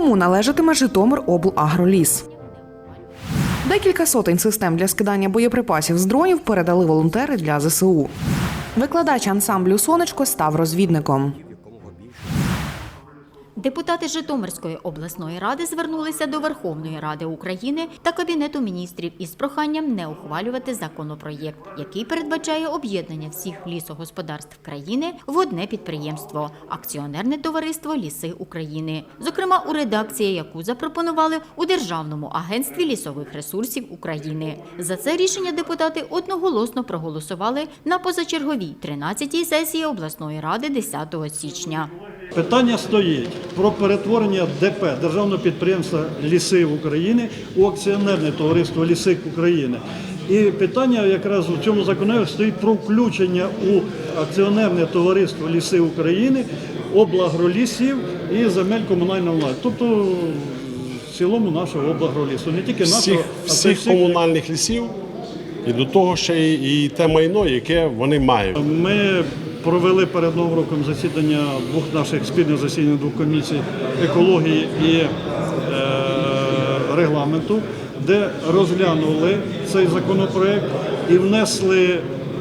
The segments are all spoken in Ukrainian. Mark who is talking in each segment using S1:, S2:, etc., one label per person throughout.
S1: Кому належатиме Житомир облагроліс? Декілька сотень систем для скидання боєприпасів з дронів передали волонтери для ЗСУ. Викладач ансамблю Сонечко став розвідником.
S2: Депутати Житомирської обласної ради звернулися до Верховної Ради України та Кабінету міністрів із проханням не ухвалювати законопроєкт, який передбачає об'єднання всіх лісогосподарств країни в одне підприємство акціонерне товариство Ліси України, зокрема у редакції, яку запропонували у Державному агентстві лісових ресурсів України. За це рішення депутати одноголосно проголосували на позачерговій 13-й сесії обласної ради 10 січня.
S3: Питання стоїть про перетворення ДП Державного підприємства Ліси України у акціонерне товариство Ліси України. І питання якраз у цьому законі стоїть про включення у акціонерне товариство Ліси України облагролісів і земель комунального влади. Тобто в цілому нашого облагролісу, не тільки нашого,
S4: всіх,
S3: а
S4: всіх
S3: всіх.
S4: комунальних лісів і до того ще і те майно, яке вони мають.
S3: Ми провели перед новим роком засідання двох наших спільних засідань двох комісій екології і е, регламенту, де розглянули цей законопроект і внесли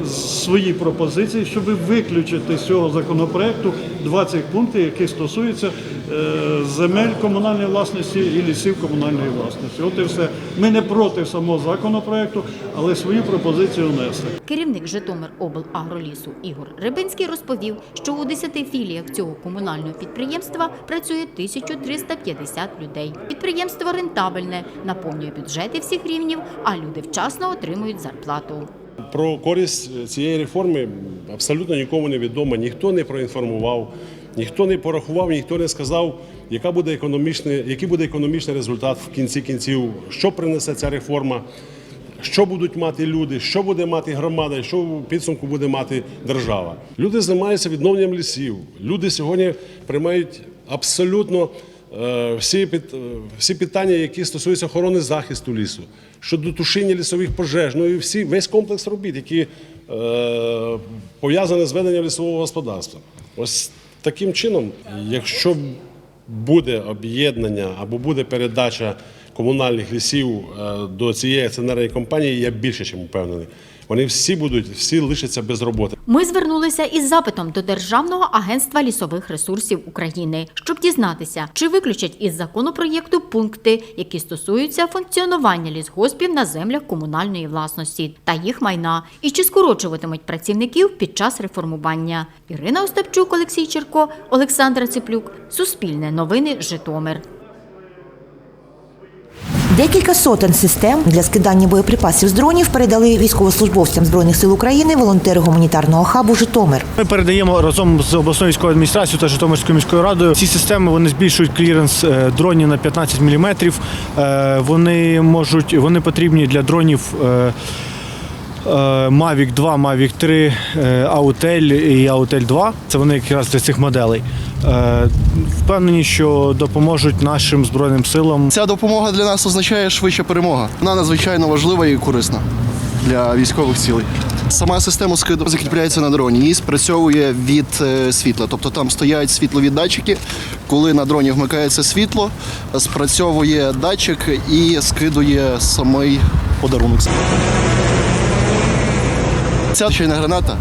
S3: свої пропозиції, щоб виключити з цього законопроекту 20 пунктів, які стосуються е, земель комунальної власності і лісів комунальної власності. От і все. Ми не проти самого законопроекту, але свої пропозиції внесли.
S2: Керівник Житомир облагролісу Ігор Рибинський розповів, що у 10 філіях цього комунального підприємства працює 1350 людей. Підприємство рентабельне, наповнює бюджети всіх рівнів, а люди вчасно отримують зарплату.
S4: Про користь цієї реформи абсолютно нікому не відомо, ніхто не проінформував, ніхто не порахував, ніхто не сказав, яка буде економічний, який буде економічний результат в кінці кінців, що принесе ця реформа, що будуть мати люди, що буде мати громада, що в підсумку буде мати держава. Люди займаються відновленням лісів. Люди сьогодні приймають абсолютно е, всі, під- е, всі питання, які стосуються охорони захисту лісу, щодо тушіння лісових пожеж, ну і всі, весь комплекс робіт, які е, пов'язані з веденням лісового господарства. Ось таким чином, якщо буде об'єднання або буде передача комунальних лісів е, до цієї акціонерної компанії, я більше ніж впевнений. Вони всі будуть, всі лишаться без роботи.
S2: Ми звернулися із запитом до Державного агентства лісових ресурсів України, щоб дізнатися, чи виключать із законопроєкту пункти, які стосуються функціонування лісгоспів на землях комунальної власності та їх майна, і чи скорочуватимуть працівників під час реформування. Ірина Остапчук, Олексій Черко, Олександра Циплюк, Суспільне новини, Житомир.
S5: Декілька сотень систем для скидання боєприпасів з дронів передали військовослужбовцям збройних сил України волонтери гуманітарного хабу Житомир.
S6: Ми передаємо разом з обласною військовою адміністрацією та Житомирською міською радою. Ці системи вони збільшують кліренс е, дронів на 15 мм. Вони можуть, вони потрібні для дронів. Е, Mavic 2, Mavic 3, е, Autel і Autel 2. Це вони якраз для цих моделей. Е, Впевнені, що допоможуть нашим збройним силам
S7: Ця допомога для нас означає швидша перемога. Вона надзвичайно важлива і корисна для військових цілей. Сама система скиду закріпляється на дроні і спрацьовує від світла. Тобто там стоять світлові датчики. Коли на дроні вмикається світло, спрацьовує датчик і скидує самий подарунок. Ця чайна граната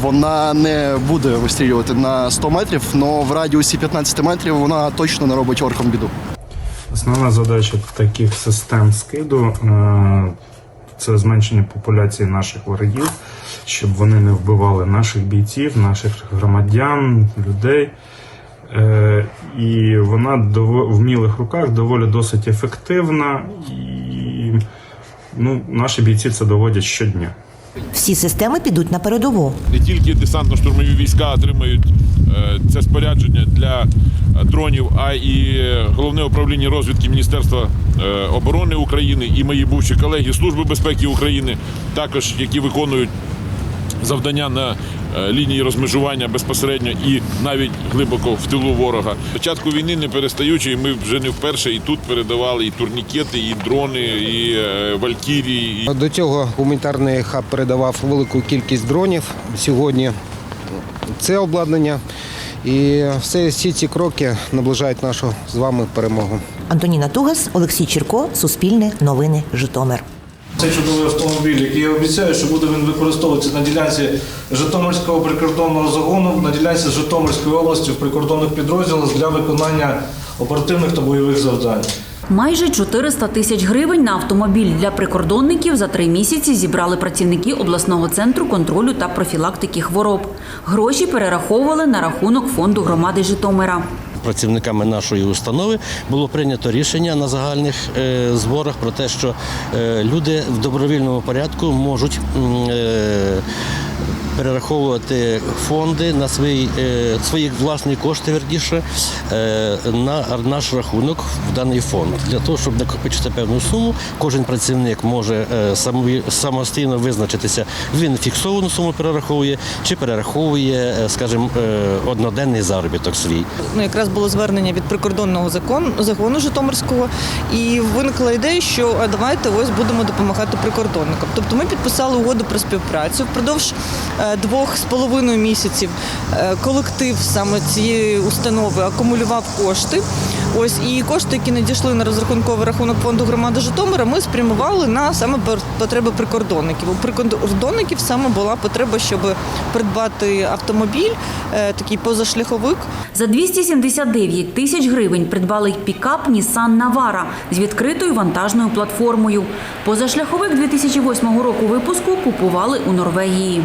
S7: вона не буде вистрілювати на 100 метрів, але в радіусі 15 метрів вона точно не робить оркам біду.
S8: Основна задача таких систем скиду е, це зменшення популяції наших ворогів, щоб вони не вбивали наших бійців, наших громадян, людей. Е, І вона в вмілих руках доволі досить ефективна, і ну, наші бійці це доводять щодня.
S5: Всі системи підуть на передову.
S9: не тільки десантно-штурмові війська отримають е, це спорядження для е, дронів, а і головне управління розвідки Міністерства е, оборони України і мої бувші колеги Служби безпеки України, також які виконують завдання на е, лінії розмежування безпосередньо і навіть глибоко в тилу ворога. Початку війни не перестаючи, і ми вже не вперше і тут передавали і турнікети, і дрони, і е, валькірії.
S10: До цього гуманітарний хаб передавав велику кількість дронів. Сьогодні це обладнання. І все, всі ці кроки наближають нашу з вами перемогу.
S5: Антоніна Тугас, Олексій Чірко, Суспільне, Новини, Житомир.
S11: Це чудовий автомобіль, який я обіцяю, що буде він використовуватися на ділянці Житомирського прикордонного загону, на ділянці Житомирської області в прикордонних підрозділах для виконання оперативних та бойових завдань.
S12: Майже 400 тисяч гривень на автомобіль для прикордонників за три місяці зібрали працівники обласного центру контролю та профілактики хвороб. Гроші перераховували на рахунок фонду громади Житомира.
S13: Працівниками нашої установи було прийнято рішення на загальних е, зборах про те, що е, люди в добровільному порядку можуть е, перераховувати фонди на свої, е, свої власні кошти, верніше, е, на наш рахунок в даний фонд. Для того, щоб накопичити певну суму, кожен працівник може е, самостійно визначитися, він фіксовану суму перераховує чи перераховує, скажімо, одноденний заробіток свій.
S14: ну, якраз було звернення від прикордонного закону, загону Житомирського, і виникла ідея, що давайте ось будемо допомагати прикордонникам. Тобто ми підписали угоду про співпрацю впродовж двох з половиною місяців. е, Колектив саме цієї установи акумулював кошти. Ось і кошти, які надійшли на розрахунковий рахунок фонду громади Житомира, ми спрямували на саме потреби прикордонників. У прикордонників саме була потреба, щоб придбати автомобіль, е, такий позашляховик,
S12: За 279 тисяч гривень придбали пікап Nissan Navara з відкритою вантажною платформою. Позашляховик 2008 року випуску купували у Норвегії.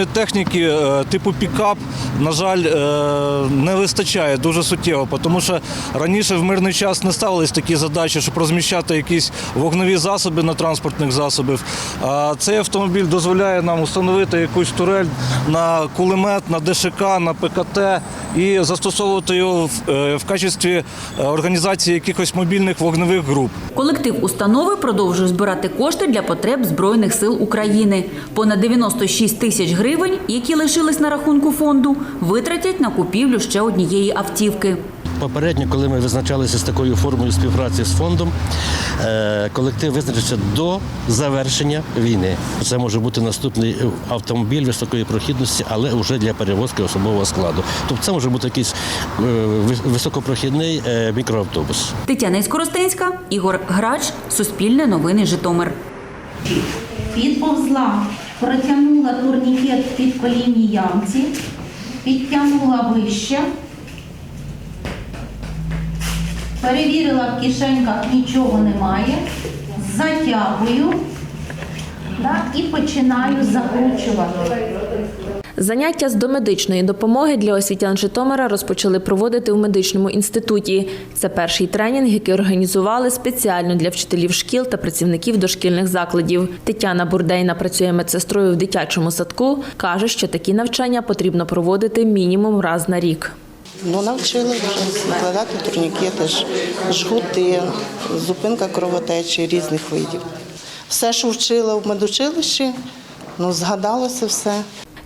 S11: Подібної техніки е, типу пікап, на жаль, е, не вистачає дуже суттєво, тому що раніше в мирний час не ставились такі задачі, щоб розміщати якісь вогневі засоби на транспортних засобів. А цей автомобіль дозволяє нам установити якусь турель на кулемет, на ДШК, на ПКТ і застосовувати його в, е, качестві організації якихось мобільних вогневих груп.
S12: Колектив установи продовжує збирати кошти для потреб Збройних сил України. Понад 96 тисяч гривень, які лишились на рахунку фонду, витратять на купівлю ще однієї автівки.
S13: Попередньо, коли ми визначалися з такою формою співпраці з фондом, е, колектив визначився до завершення війни. Це може бути наступний автомобіль високої прохідності, але вже для перевозки особового складу. Тобто це може бути якийсь е, високопрохідний е, мікроавтобус.
S12: Тетяна Іскоростенська, Ігор Грач, Суспільне новини Житомир.
S15: Підповзла, протягнула турнікет під колінні ямці, підтягнула вище, перевірила в кишеньках нічого немає, затягую да, і починаю закручувати.
S16: Заняття з домедичної допомоги для освітян Житомира розпочали проводити у медичному інституті. Це перший тренінг, який організували спеціально для вчителів шкіл та працівників дошкільних закладів. Тетяна Бурдейна працює медсестрою в дитячому садку. каже, що такі навчання потрібно проводити мінімум раз на рік.
S14: Ну, навчили вже турнікети, жгути, зупинка кровотечі різних видів. Все, що вчила в медучилищі, ну, згадалося все.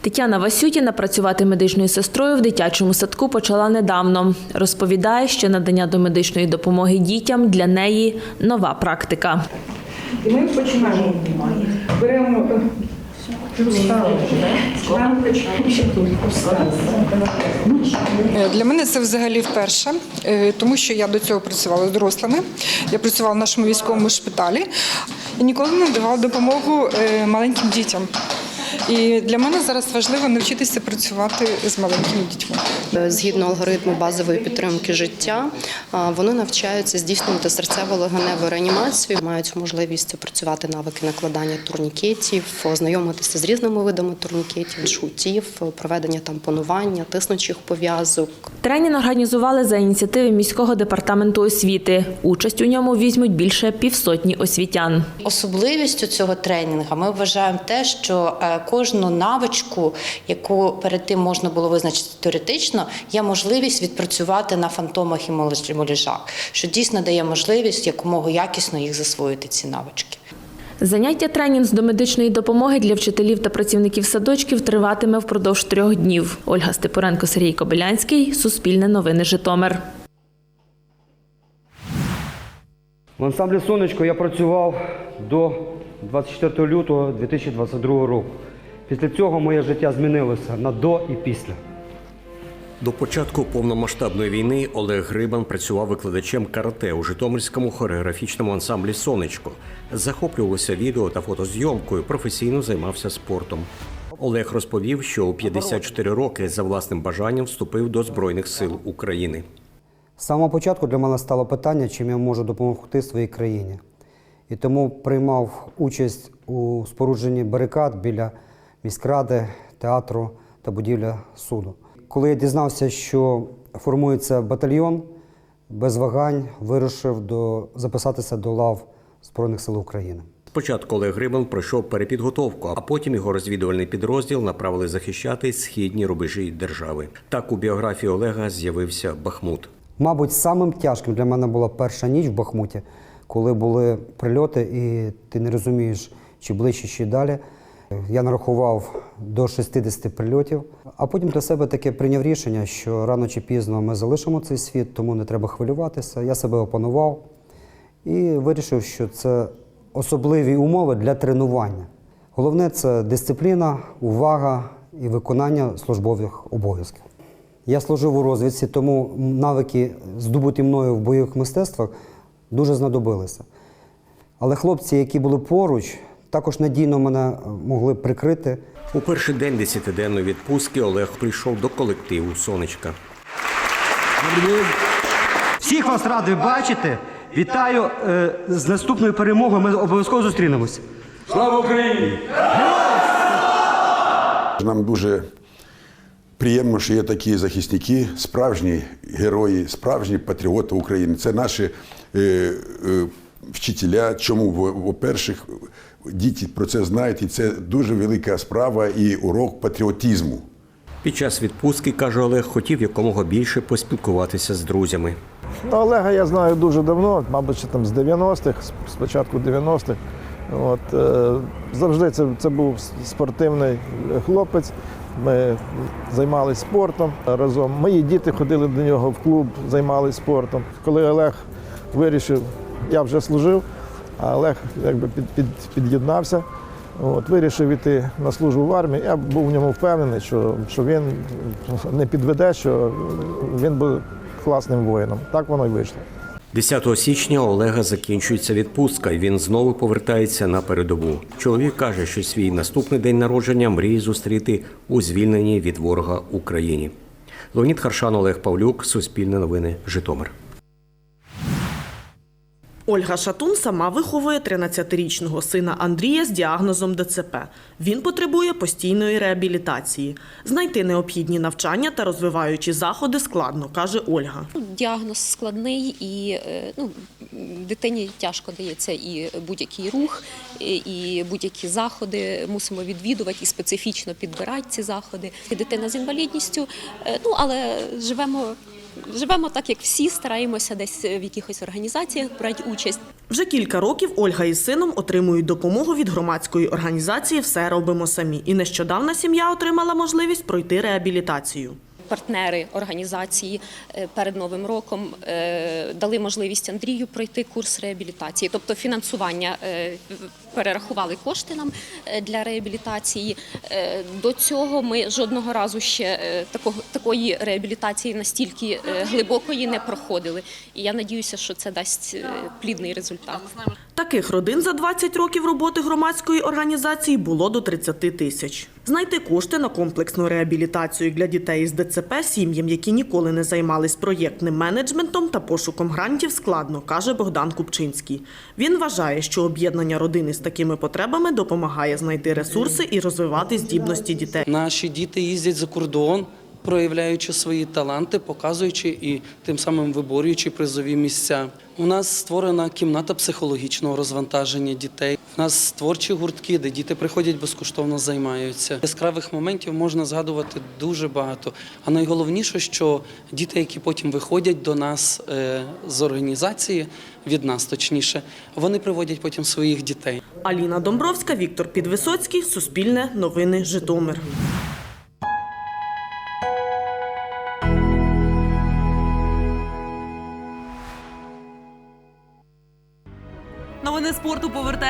S16: Тетяна Васютіна працювати медичною сестрою в дитячому садку почала недавно. Розповідає, що надання домедичної допомоги дітям для неї нова практика.
S14: І ми починаємо. Беремо
S17: Е, Для мене це взагалі вперше, е, тому що я до цього працювала з дорослими. Я працювала в нашому військовому шпиталі і ніколи не давала допомогу е, маленьким дітям. І для мене зараз важливо навчитися працювати з маленькими дітьми.
S18: Згідно алгоритму базової підтримки життя, вони навчаються здійснювати серцево-легеневу реанімацію, мають можливість опрацювати навики накладання турнікетів, ознайомитися з різними видами турнікетів, жгутів, проведення тампонування, тиснучих пов'язок.
S16: Тренінг організували за ініціативи міського департаменту освіти. Участь у ньому візьмуть більше півсотні освітян.
S15: Особливістю цього тренінгу ми вважаємо те, що е, кожну навичку, яку перед тим можна було визначити теоретично, є можливість відпрацювати на фантомах і молежах, що дійсно дає можливість якомога якісно їх засвоїти ці навички.
S16: Заняття тренінг з домедичної допомоги для вчителів та працівників садочків триватиме впродовж трьох днів. Ольга Степуренко, Сергій Кобилянський, Суспільне новини Житомир.
S19: В ансамблі Сонечко я працював до 24 лютого 2022 року. Після цього моє життя змінилося на до і після.
S20: До початку повномасштабної війни Олег Грибан працював викладачем карате у Житомирському хореографічному ансамблі Сонечко. Захоплювався відео та фотозйомкою, професійно займався спортом. Олег розповів, що у 54 роки за власним бажанням вступив до Збройних сил України.
S19: З самого початку для мене стало питання, чим я можу допомогти своїй країні. І тому приймав участь у спорудженні барикад біля міськради, театру та будівля суду. Коли я дізнався, що формується батальйон, без вагань вирушив до, записатися до лав Збройних сил України.
S20: Спочатку Олег Грибан пройшов перепідготовку, а потім його розвідувальний підрозділ направили захищати східні рубежі держави. Так у біографії Олега з'явився Бахмут.
S19: Мабуть, самим тяжким для мене була перша ніч в Бахмуті, коли були прильоти, і ти не розумієш, чи ближче, чи далі. Я нарахував до 60 прильотів, а потім для себе таке прийняв рішення, що рано чи пізно ми залишимо цей світ, тому не треба хвилюватися. Я себе опанував і вирішив, що це особливі умови для тренування. Головне це дисципліна, увага і виконання службових обов'язків. Я служив у розвідці, тому навики, здобуті мною в бойових мистецтвах, дуже знадобилися. Але хлопці, які були поруч, також надійно мене могли прикрити.
S20: У перший день десятиденної відпустки Олег прийшов до колективу Сонечка.
S19: Всіх вас радий бачити. Вітаю е, з наступною перемогою. Ми обов'язково зустрінемось.
S21: Слава Україні! Нам дуже приємно, що є такі захисники, справжні герої, справжні патріоти України. Це наші е, е, вчителя. Чому, по-перше, діти про це знають, і це дуже велика справа і урок патріотизму.
S20: Під час відпустки, каже Олег, хотів якомога більше поспілкуватися з друзями.
S22: Ну, Олега я знаю дуже давно, мабуть, там з 90-х, з- з початку 90-х. От, е, завжди це, це був спортивний хлопець. Ми займалися спортом разом. Мої діти ходили до нього в клуб, займалися спортом. Коли Олег вирішив, я вже служив, а Олег якби під, під, під'єднався. От, вирішив іти на службу в армії. Я був в ньому впевнений, що, що він не підведе, що він буде класним воїном. Так воно й вийшло.
S20: 10 січня Олега закінчується відпустка, і він знову повертається на передову. Чоловік каже, що свій наступний день народження мріє зустріти у звільненій від ворога Україні. Леонід Харшан, Олег Павлюк, Суспільне новини, Житомир.
S3: Ольга Шатун сама виховує 13-річного сина Андрія з діагнозом ДЦП. Він потребує постійної реабілітації. Знайти необхідні навчання та розвиваючі заходи складно, каже Ольга.
S23: Діагноз складний і е, ну, дитині тяжко дається і будь-який рух, і- будь-які заходи мусимо відвідувати і специфічно підбирати ці заходи. Дитина з інвалідністю, е, ну але живемо. Живемо так, як всі, стараємося десь в якихось організаціях брати участь.
S3: Вже кілька років Ольга із сином отримують допомогу від громадської організації Все робимо самі. І нещодавно сім'я отримала можливість пройти реабілітацію.
S23: Партнери організації е, перед новим роком е, дали можливість Андрію пройти курс реабілітації, тобто фінансування е, перерахували кошти нам для реабілітації. До цього ми жодного разу ще такої реабілітації настільки глибокої не проходили. І я надіюся, що це дасть плідний результат.
S3: Таких родин за 20 років роботи громадської організації було до 30 тисяч. Знайти кошти на комплексну реабілітацію для дітей з ДЦП сім'ям, які ніколи не займались проєктним менеджментом та пошуком грантів, складно, каже Богдан Купчинський. Він вважає, що об'єднання родини з такими потребами допомагає знайти ресурси і розвивати здібності дітей.
S24: Наші діти їздять за кордон, проявляючи свої таланти, показуючи і тим самим виборюючи призові місця. У нас створена кімната психологічного розвантаження дітей. У нас творчі гуртки, де діти приходять безкоштовно займаються. Яскравих моментів можна згадувати дуже багато. А найголовніше, що діти, які потім виходять до нас е, з організації, від нас точніше, вони приводять потім своїх дітей.
S3: Аліна Домбровська, Віктор Підвисоцький, Суспільне, Новини, Житомир.